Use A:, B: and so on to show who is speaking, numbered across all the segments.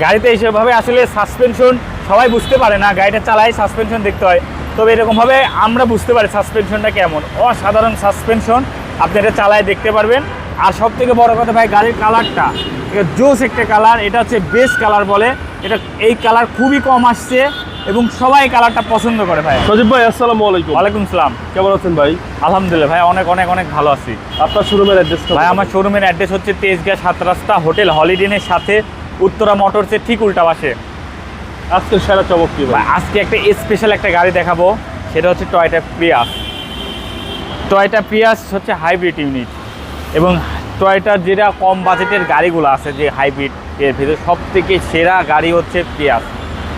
A: গাড়িতে এইসবভাবে আসলে সাসপেনশন সবাই বুঝতে পারে না গাড়িটা চালাই সাসপেনশন দেখতে হয়। তবে এরকমভাবে আমরা বুঝতে পারি সাসপেনশনটা কেমন। অসাধারণ সাসপেনশন আপনি এটা চালায় দেখতে পারবেন। আর সব থেকে বড় কথা ভাই গাড়ির কালারটা এটা জোস একটা কালার এটা হচ্ছে বেস্ট কালার বলে। এটা এই কালার খুবই কম আসছে এবং সবাই কালারটা পছন্দ করে ভাই।
B: সজীব ভাই আসসালামু আলাইকুম।
A: ওয়ালাইকুম সালাম।
B: কেমন আছেন ভাই?
A: আলহামদুলিল্লাহ ভাই অনেক অনেক অনেক ভালো আছি।
B: আপনার শোরুমের অ্যাড্রেস
A: ভাই আমার শোরুমের অ্যাড্রেস হচ্ছে তেজগাঁ সাত রাস্তা হোটেল হলিডেনের সাথে উত্তরা মোটরসের ঠিক উল্টা পাশে।
B: আজকে সেরা চমক কি
A: আজকে একটা স্পেশাল একটা গাড়ি দেখাবো সেটা হচ্ছে টয়টা প্রিয়াস টয়টা প্রিয়াস হচ্ছে হাইব্রিড ইউনিট এবং টয়টার যেটা কম বাজেটের গাড়িগুলো আছে যে হাইব্রিড এর ভিতরে সব থেকে সেরা গাড়ি হচ্ছে প্রিয়াস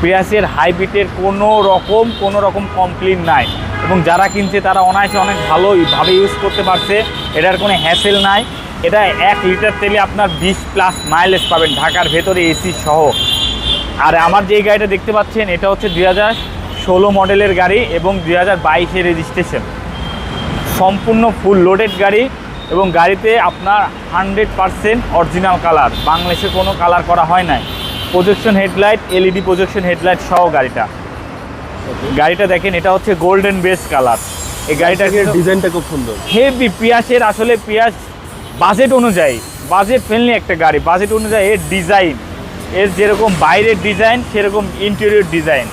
A: প্রিয়াসের হাইব্রিডের কোনো রকম কোনো রকম কমপ্লেন নাই। এবং যারা কিনছে তারা অনায়াসে অনেক ভালোভাবে ইউজ করতে পারছে। এটার কোনো হ্যাসেল নাই। এটা এক লিটার তেলে আপনার বিশ প্লাস মাইলেজ পাবেন ঢাকার ভেতরে এসি সহ। আর আমার যে গাড়িটা দেখতে পাচ্ছেন এটা হচ্ছে দুই হাজার ষোলো মডেলের গাড়ি এবং দুই হাজার বাইশে রেজিস্ট্রেশন সম্পূর্ণ ফুল লোডেড গাড়ি এবং গাড়িতে আপনার হান্ড্রেড পারসেন্ট অরিজিনাল কালার বাংলাদেশে কোনো কালার করা হয় নাই। Projection headlight LED projection headlight সহ গাড়িটা। গাড়িটা দেখেন এটা হচ্ছে গোল্ডেন বেস কালার এই গাড়িটার
B: ডিজাইনটা খুব সুন্দর।
A: হেভি পিয়াসের আসলে পিয়াস বাজেট অনুযায়ী, বাজেট ফ্রেন্ডলি একটা গাড়ি, বাজেট অনুযায়ী এর ডিজাইন এর যেরকম বাইরের ডিজাইন সেরকম ইন্টেরিয়র ডিজাইন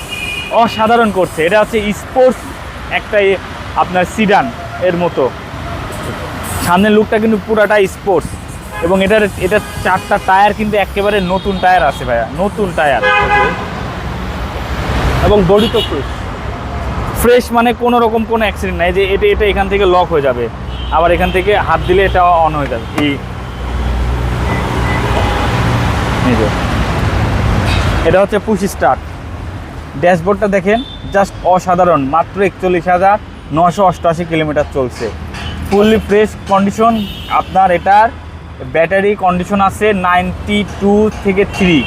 A: অসাধারণ করছে। এটা হচ্ছে স্পোর্টস একটা আপনার সিডান এর মতো। সামনের লুকটা কিন্তু পুরাটা স্পোর্টস এবং এটার, এটা চারটা টায়ার কিন্তু একেবারে নতুন টায়ার আছে ভাইয়া, নতুন টায়ার
B: এবং বডি তো ফ্রেশ
A: ফ্রেশ মানে কোনো রকম কোনো অ্যাক্সিডেন্ট নাই, যে এটা এটা এখান থেকে লক হয়ে যাবে। আবার এখান থেকে হাত দিলে এটা অন হয়ে যাবে। এই এটা হচ্ছে পুশ স্টার্ট ড্যাশবোর্ডটা দেখেন জাস্ট অসাধারণ। মাত্র একচল্লিশ হাজার নশো অষ্টআশি কিলোমিটার চলছে। ফুললি ফ্রেশ কন্ডিশন আপনার এটার ব্যাটারি কন্ডিশন আছে নাইনটি টু থেকে থ্রি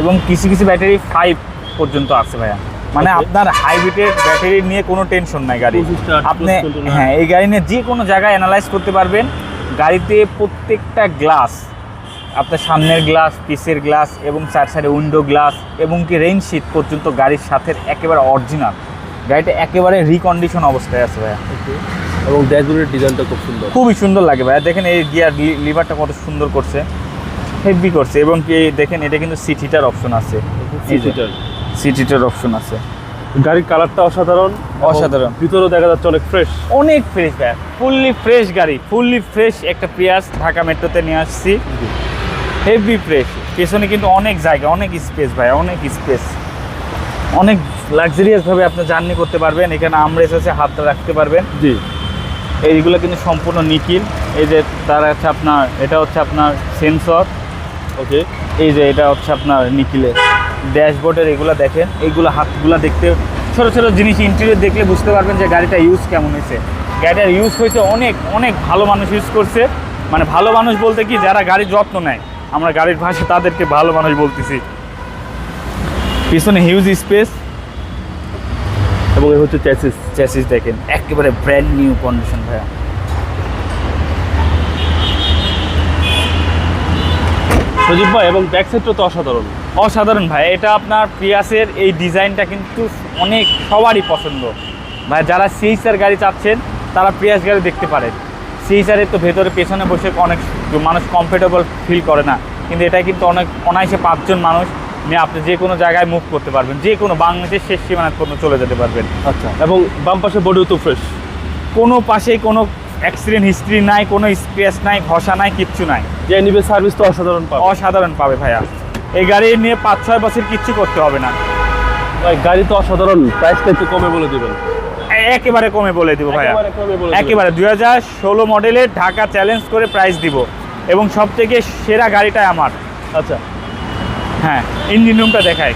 A: এবং কিছু কিছু ব্যাটারি ফাইভ পর্যন্ত আছে ভাইয়া। মানে আপনার হাইব্রিডের ব্যাটারি নিয়ে কোনো টেনশন নাই গাড়ি। আপনি হ্যাঁ এই গাড়ি নিয়ে যে কোনো জায়গায় অ্যানালাইজ করতে পারবেন। গাড়িতে প্রত্যেকটা গ্লাস আপনার সামনের গ্লাস পিসের গ্লাস এবং চার সাইডে উইন্ডো গ্লাস এবং কি রেইন শিট পর্যন্ত গাড়ির সাথে একেবারে অরিজিনাল গাড়িটা একেবারে রিকন্ডিশন অবস্থায় আছে ভাইয়া।
B: এবং ড্যাশবোর্ডের ডিজাইনটা খুব সুন্দর।
A: খুবই সুন্দর লাগে ভাইয়া। দেখেন এই গিয়ার লিভারটা কত সুন্দর করছে। হেভি করছে এবং কি দেখেন এটা কিন্তু সিট হিটার অপশন আছে। এই যে।
B: সিটার
A: সিট হিটার অপশন আছে।
B: গাড়ির কালারটা অসাধারণ
A: অসাধারণ।
B: ভিতরেও দেখা যাচ্ছে অনেক ফ্রেশ
A: অনেক ফ্রেশ ভাইয়া ফুললি ফ্রেশ গাড়ি ফুললি ফ্রেশ একটা প্রিয়াস ঢাকা মেট্রোতে নিয়ে আসছি। হেভি ফ্রেশ পেছনে কিন্তু অনেক জায়গা অনেক স্পেস ভাই অনেক স্পেস অনেক লাক্সারিয়াসভাবে আপনি জার্নি করতে পারবেন এখানে আমরেস আছে হাতটা রাখতে পারবেন।
B: জি।
A: এইগুলো কিন্তু সম্পূর্ণ নিকিল এই যে তার হচ্ছে আপনার এটা হচ্ছে আপনার সেন্সর
B: ওকে
A: এই যে এটা হচ্ছে আপনার নিকিলের ড্যাশবোর্ডের এগুলো দেখেন। এইগুলো হাতগুলো দেখতে ছোটো ছোটো জিনিস ইন্টেরিয়র দেখলে বুঝতে পারবেন যে গাড়িটা ইউজ কেমন হয়েছে। গাড়িটার ইউজ হয়েছে অনেক অনেক ভালো মানুষ ইউজ করছে। মানে ভালো মানুষ বলতে কি, যারা গাড়ির যত্ন নেয়, আমরা গাড়ির ভাষা তাদেরকে ভালো মানুষ বলতেছি। পিছনে হিউজ স্পেস
B: এবং এই হচ্ছে চ্যাসিস
A: চ্যাসিস দেখেন। একেবারে ব্র্যান্ড নিউ কন্ডিশন ভাইয়া।
B: সজীব ভাই, এবং ব্যাক সাইডটা তো অসাধারণ।
A: অসাধারণ ভাই। এটা আপনার প্রিয়াসের এই ডিজাইনটা কিন্তু অনেক সবারই পছন্দ। ভাই যারা সিএইচআর গাড়ি চাচ্ছেন তারা প্রিয়াস গাড়ি দেখতে পারেন। সিএইচআরের তো ভেতরে পেছনে বসে অনেক মানুষ কমফোর্টেবল ফিল করে না। কিন্তু এটা কিন্তু অনেক অনায়াসে পাঁচজন মানুষ নিয়ে আপনি যে কোনো জায়গায় মুভ করতে পারবেন। যে কোনো বাংলাদেশের শেষ সীমানা পর্যন্ত চলে যেতে পারবেন।
B: আচ্ছা। এবং বাম পাশে বডিও তো ফ্রেশ
A: কোনো পাশেই কোনো অ্যাক্সিডেন্ট হিস্ট্রি নাই কোনো স্পেস নাই ঘষা নাই কিচ্ছু নাই।
B: যে নিবে সার্ভিস তো অসাধারণ পাবে।
A: অসাধারণ পাবে ভাইয়া। এই গাড়ি নিয়ে পাঁচ ছয় বছর কিচ্ছু করতে হবে না।
B: ভাই গাড়ি তো অসাধারণ প্রাইসটা একটু কমে বলে দিবেন।
A: একেবারে কমে বলে দিব ভাইয়া।
B: একেবারে
A: দুই হাজার ষোলো মডেলে ঢাকা চ্যালেঞ্জ করে প্রাইস দিব। এবং সব থেকে সেরা গাড়িটাই আমার।
B: আচ্ছা।
A: হ্যাঁ ইঞ্জিন রুমটা দেখায়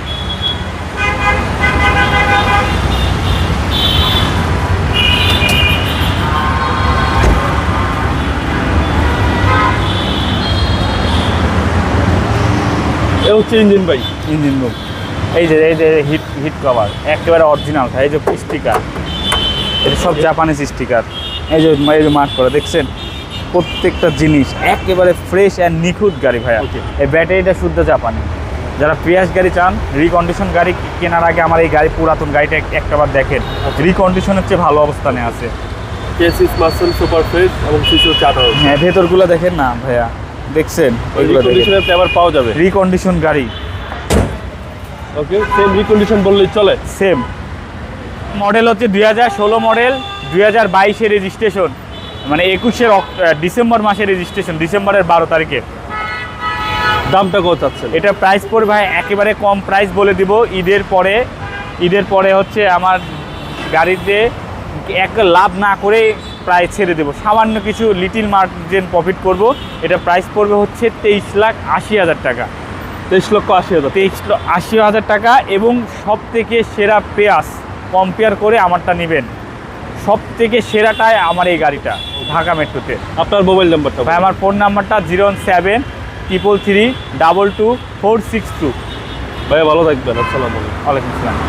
B: এ হচ্ছে ইঞ্জিন ভাই।
A: ইঞ্জিন রুম এই যে এই যে হিট হিট কভার একেবারে অরিজিনাল এই যে স্টিকার এটা সব জাপানিজ স্টিকার এই যে এই যে মার্ক করা দেখছেন? প্রত্যেকটা জিনিস একেবারে ফ্রেশ অ্যান্ড নিখুঁত গাড়ি ভাইয়া। এই ব্যাটারিটা শুদ্ধ জাপানি যারা প্রিয়াস গাড়ি চান রিকন্ডিশন গাড়ি কেনার আগে আমার এই গাড়ি পুরাতন গাড়িটা এক- একটাবার দেখেন। রিকন্ডিশনের চেয়ে ভালো অবস্থানে আছে।
B: সুপার ফ্রেশ এবং
A: হ্যাঁ ভেতরগুলো দেখেন না ভাইয়া। দেখছেন ওইগুলো
B: রিকন্ডিশনের ফ্লেভার পাওয়া যাবে।
A: রিকন্ডিশন গাড়ি।
B: ওকে সেম রিকন্ডিশন বললেই চলে।
A: সেম মডেল হচ্ছে দুই হাজার ষোলো মডেল দুই হাজার বাইশের রেজিস্ট্রেশন মানে একুশের ডিসেম্বর মাসের রেজিস্ট্রেশন ডিসেম্বরের বারো তারিখে।
B: দামটা কত চাচ্ছেন?
A: এটা প্রাইস পড়বে ভাই একেবারে কম প্রাইস বলে দিব। ঈদের পরে ঈদের পরে হচ্ছে আমার গাড়িতে এক লাভ না করে প্রায় ছেড়ে দেবো। সামান্য কিছু লিটিল মার্জিন প্রফিট করব। এটা প্রাইস পড়বে হচ্ছে তেইশ লাখ আশি হাজার টাকা।
B: তেইশ লক্ষ আশি হাজার
A: তেইশ আশি হাজার টাকা এবং সব থেকে সেরা পেয়াস কম্পেয়ার করে আমারটা নেবেন। সব থেকে সেরাটাই আমার এই গাড়িটা ঢাকা মেট্রোতে।
B: আপনার মোবাইল নাম্বারটা
A: ভাই আমার ফোন নাম্বারটা zero one seven triple three double two four six two
B: ভাই ভালো থাকবেন। আসসালামু আলাইকুম।
A: ওয়ালাইকুম আসসালাম।